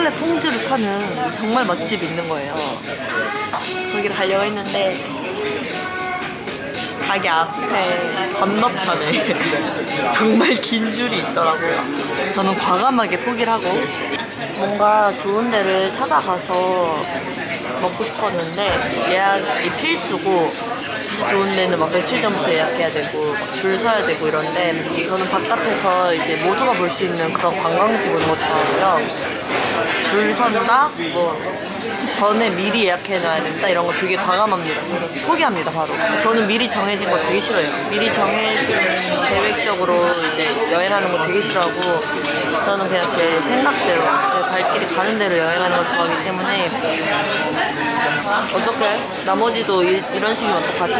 초콜릿 퐁듀를 파는 정말 맛집이 있는 거예요. 거기를 가려고 했는데 가게 앞에 건너편에 정말 긴 줄이 있더라고요. 저는 과감하게 포기를 하고 뭔가 좋은 데를 찾아가서 먹고 싶었는데 예약이 필수고 좋은 데는 막 며칠 전부터 예약해야 되고 막줄 서야 되고 이런데 저는 바깥에서 이제 모두가 볼 수 있는 그런 관광지 보는 거 좋아하고요. 줄 선다, 뭐 전에 미리 예약해놔야 된다 이런 거 되게 과감합니다. 저는 포기합니다 바로. 저는 미리 정해진 거 되게 싫어요. 미리 정해진 계획적으로 이제 여행하는 거 되게 싫어하고 저는 그냥 제 생각대로 제 발길이 가는 대로 여행하는 걸 좋아하기 때문에 어떡해? 나머지도 이, 이런 식이면 어떡하지?